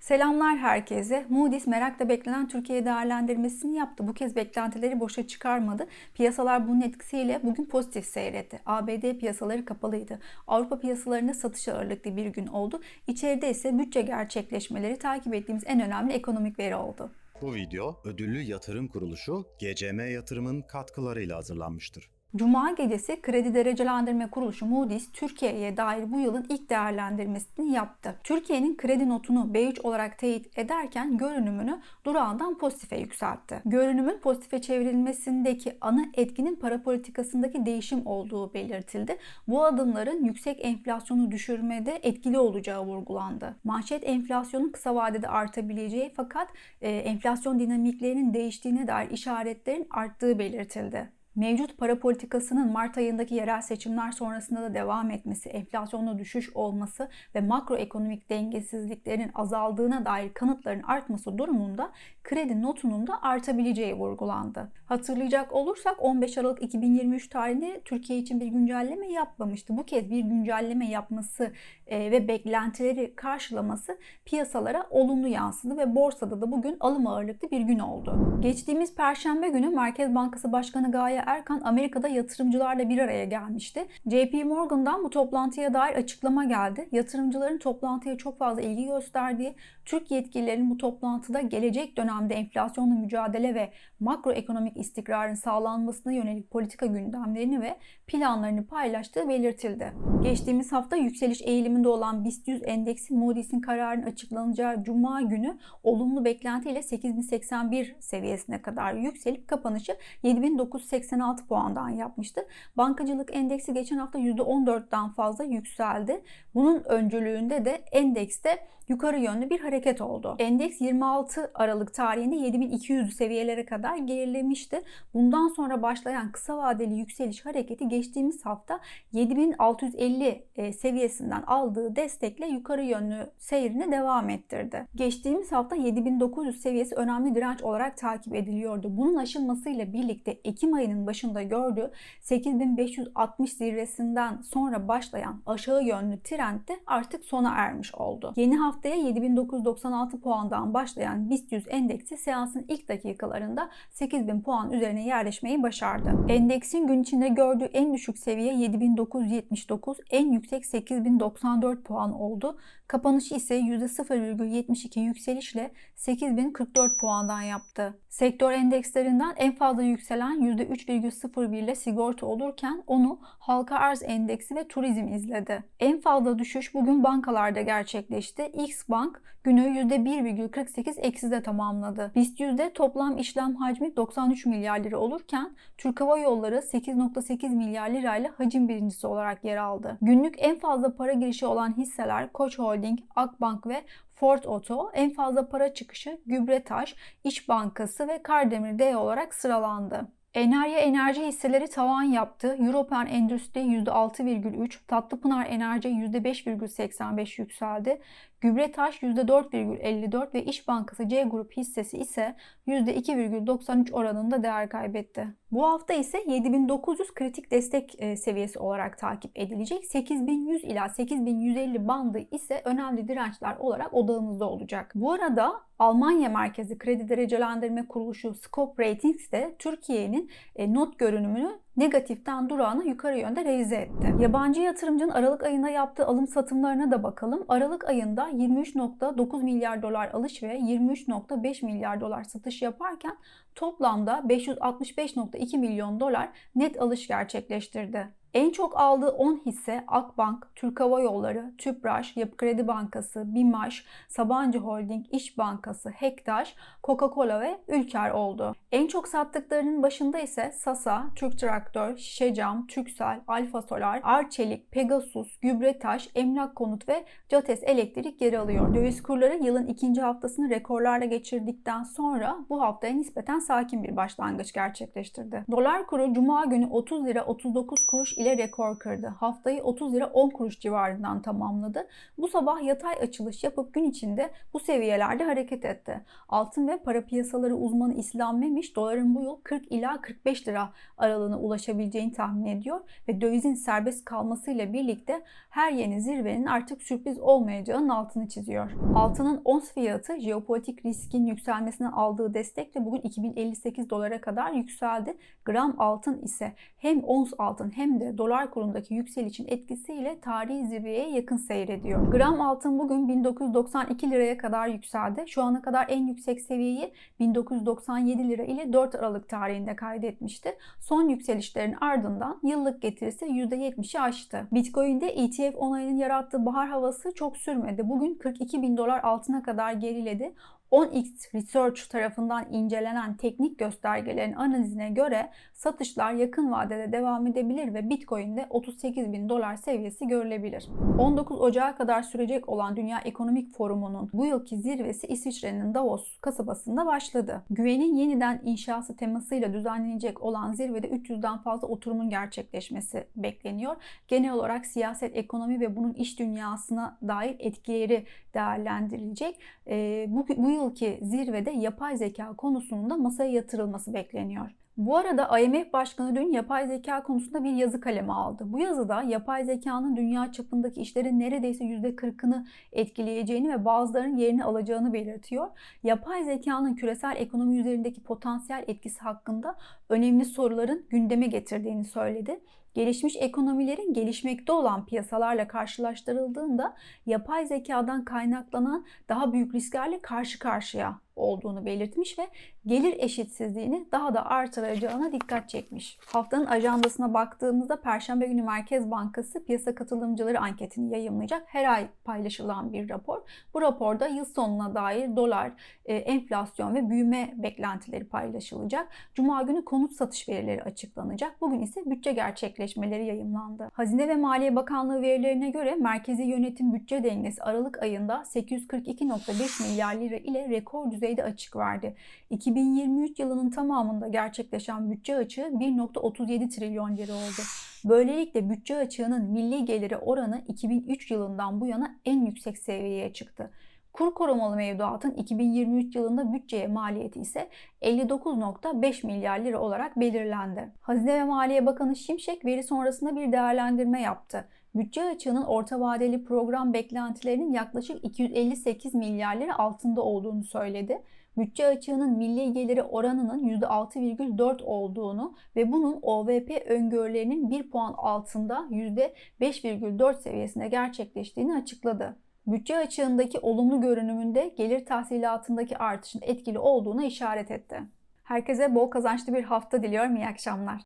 Selamlar herkese. Moody's merakla beklenen Türkiye değerlendirmesini yaptı. Bu kez beklentileri boşa çıkarmadı. Piyasalar bunun etkisiyle bugün pozitif seyretti. ABD piyasaları kapalıydı. Avrupa piyasalarında satış ağırlıklı bir gün oldu. İçeride ise bütçe gerçekleşmeleri takip ettiğimiz en önemli ekonomik veri oldu. Bu video ödüllü yatırım kuruluşu GCM Yatırım'ın katkılarıyla hazırlanmıştır. Cuma gecesi Kredi Derecelendirme Kuruluşu Moody's Türkiye'ye dair bu yılın ilk değerlendirmesini yaptı. Türkiye'nin kredi notunu B3 olarak teyit ederken görünümünü durağından pozitife yükseltti. Görünümün pozitife çevrilmesindeki ana etkinin para politikasındaki değişim olduğu belirtildi. Bu adımların yüksek enflasyonu düşürmede etkili olacağı vurgulandı. Manşet enflasyonun kısa vadede artabileceği fakat e, enflasyon dinamiklerinin değiştiğine dair işaretlerin arttığı belirtildi. Mevcut para politikasının Mart ayındaki yerel seçimler sonrasında da devam etmesi, enflasyonda düşüş olması ve makroekonomik dengesizliklerin azaldığına dair kanıtların artması durumunda kredi notunun da artabileceği vurgulandı. Hatırlayacak olursak 15 Aralık 2023 tarihinde Türkiye için bir güncelleme yapmamıştı. Bu kez bir güncelleme yapması e, ve beklentileri karşılaması piyasalara olumlu yansıdı ve borsada da bugün alım ağırlıklı bir gün oldu. Geçtiğimiz Perşembe günü Merkez Bankası Başkanı Gaye Erkan Amerika'da yatırımcılarla bir araya gelmişti. JP Morgan'dan bu toplantıya dair açıklama geldi. Yatırımcıların toplantıya çok fazla ilgi gösterdiği, Türk yetkililerin bu toplantıda gelecek dönemde enflasyonla mücadele ve makroekonomik istikrarın sağlanmasına yönelik politika gündemlerini ve planlarını paylaştığı belirtildi. Geçtiğimiz hafta yükseliş eğiliminde olan BIST 100 endeksi Moody's'in kararının açıklanacağı cuma günü olumlu beklentiyle 8081 seviyesine kadar yükselip kapanışı 7986 puandan yapmıştı. Bankacılık endeksi geçen hafta %14'ten fazla yükseldi. Bunun öncülüğünde de endekste yukarı yönlü bir hareket oldu. Endeks 26 Aralık tarihinde 7200 seviyelere kadar gerilemişti. Bundan sonra başlayan kısa vadeli yükseliş hareketi geçtiğimiz hafta 7650 e, seviyesinden aldığı destekle yukarı yönlü seyrini devam ettirdi. Geçtiğimiz hafta 7900 seviyesi önemli direnç olarak takip ediliyordu. Bunun aşılmasıyla birlikte Ekim ayının başında gördüğü 8560 zirvesinden sonra başlayan aşağı yönlü trend de artık sona ermiş oldu. Yeni hafta haftaya 7996 puandan başlayan BIST 100 endeksi seansın ilk dakikalarında 8000 puan üzerine yerleşmeyi başardı. Endeksin gün içinde gördüğü en düşük seviye 7979, en yüksek 8094 puan oldu. Kapanışı ise %0,72 yükselişle 8044 puandan yaptı. Sektör endekslerinden en fazla yükselen %3,01 ile sigorta olurken onu halka arz endeksi ve turizm izledi. En fazla düşüş bugün bankalarda gerçekleşti. X Bank günü %1,48 ekside tamamladı. BIST yüzde toplam işlem hacmi 93 milyar lira olurken Türk Hava Yolları 8.8 milyar lirayla hacim birincisi olarak yer aldı. Günlük en fazla para girişi olan hisseler Koç Holding, Akbank ve Ford Oto, en fazla para çıkışı Gübretaş, İş Bankası ve Kardemir D olarak sıralandı. Enerji enerji hisseleri tavan yaptı. European Endüstri %6,3, Tatlıpınar Enerji %5,85 yükseldi. Gübretaş %4,54 ve İş Bankası C Grup hissesi ise %2,93 oranında değer kaybetti. Bu hafta ise 7900 kritik destek e, seviyesi olarak takip edilecek. 8100 ila 8150 bandı ise önemli dirençler olarak odağımızda olacak. Bu arada Almanya merkezi kredi derecelendirme kuruluşu Scope Ratings de Türkiye'nin e, not görünümünü negatiften durağına yukarı yönde revize etti. Yabancı yatırımcının Aralık ayında yaptığı alım satımlarına da bakalım. Aralık ayında 23.9 milyar dolar alış ve 23.5 milyar dolar satış yaparken toplamda 565.2 milyon dolar net alış gerçekleştirdi. En çok aldığı 10 hisse Akbank, Türk Hava Yolları, Tüpraş, Yapı Kredi Bankası, BİMAŞ, Sabancı Holding, İş Bankası, Hektaş, Coca-Cola ve Ülker oldu. En çok sattıklarının başında ise Sasa, Türk Traktör, Şişecam, Türksel, Alfa Solar, Arçelik, Pegasus, Gübretaş, Emlak Konut ve Cates Elektrik yer alıyor. Döviz kurları yılın ikinci haftasını rekorlarla geçirdikten sonra bu haftaya nispeten sakin bir başlangıç gerçekleştirdi. Dolar kuru Cuma günü 30 lira 39 kuruş ile rekor kırdı. Haftayı 30 lira 10 kuruş civarından tamamladı. Bu sabah yatay açılış yapıp gün içinde bu seviyelerde hareket etti. Altın ve para piyasaları uzmanı İslam Memiş doların bu yıl 40 ila 45 lira aralığına ulaşabileceğini tahmin ediyor ve dövizin serbest kalmasıyla birlikte her yeni zirvenin artık sürpriz olmayacağının altını çiziyor. Altının ons fiyatı jeopolitik riskin yükselmesinden aldığı destekle bugün 2058 dolara kadar yükseldi. Gram altın ise hem ons altın hem de dolar kurundaki yükselişin etkisiyle tarihi zirveye yakın seyrediyor. Gram altın bugün 1992 liraya kadar yükseldi. Şu ana kadar en yüksek seviyeyi 1997 lira ile 4 Aralık tarihinde kaydetmişti. Son yükselişlerin ardından yıllık getirisi %70'i aştı. Bitcoin'de ETF onayının yarattığı bahar havası çok sürmedi. Bugün 42 bin dolar altına kadar geriledi. 10x Research tarafından incelenen teknik göstergelerin analizine göre satışlar yakın vadede devam edebilir ve Bitcoin'de 38 bin dolar seviyesi görülebilir. 19 Ocağı kadar sürecek olan Dünya Ekonomik Forumu'nun bu yılki zirvesi İsviçre'nin Davos kasabasında başladı. Güvenin yeniden inşası temasıyla düzenlenecek olan zirvede 300'den fazla oturumun gerçekleşmesi bekleniyor. Genel olarak siyaset, ekonomi ve bunun iş dünyasına dair etkileri değerlendirilecek. Ee, bu, bu yılki zirvede yapay zeka konusunun da masaya yatırılması bekleniyor. Bu arada IMF Başkanı dün yapay zeka konusunda bir yazı kaleme aldı. Bu yazıda yapay zekanın dünya çapındaki işlerin neredeyse %40'ını etkileyeceğini ve bazılarının yerini alacağını belirtiyor. Yapay zekanın küresel ekonomi üzerindeki potansiyel etkisi hakkında önemli soruların gündeme getirdiğini söyledi. Gelişmiş ekonomilerin gelişmekte olan piyasalarla karşılaştırıldığında yapay zekadan kaynaklanan daha büyük risklerle karşı karşıya olduğunu belirtmiş ve gelir eşitsizliğini daha da artıracağına dikkat çekmiş. Haftanın ajandasına baktığımızda Perşembe günü Merkez Bankası piyasa katılımcıları anketini yayımlayacak. Her ay paylaşılan bir rapor. Bu raporda yıl sonuna dair dolar, e, enflasyon ve büyüme beklentileri paylaşılacak. Cuma günü konut satış verileri açıklanacak. Bugün ise bütçe gerçekleşmeleri yayımlandı. Hazine ve Maliye Bakanlığı verilerine göre merkezi yönetim bütçe dengesi Aralık ayında 842.5 milyar lira ile rekor düzeyde açık verdi. 2023 yılının tamamında gerçekleşen bütçe açığı 1.37 trilyon lira oldu. Böylelikle bütçe açığının milli geliri oranı 2003 yılından bu yana en yüksek seviyeye çıktı. Kur korumalı mevduatın 2023 yılında bütçeye maliyeti ise 59.5 milyar lira olarak belirlendi. Hazine ve Maliye Bakanı Şimşek veri sonrasında bir değerlendirme yaptı. Bütçe açığının orta vadeli program beklentilerinin yaklaşık 258 milyar lira altında olduğunu söyledi. Bütçe açığının milli geliri oranının %6,4 olduğunu ve bunun OVP öngörülerinin 1 puan altında %5,4 seviyesinde gerçekleştiğini açıkladı. Bütçe açığındaki olumlu görünümünde gelir tahsilatındaki artışın etkili olduğuna işaret etti. Herkese bol kazançlı bir hafta diliyorum. İyi akşamlar.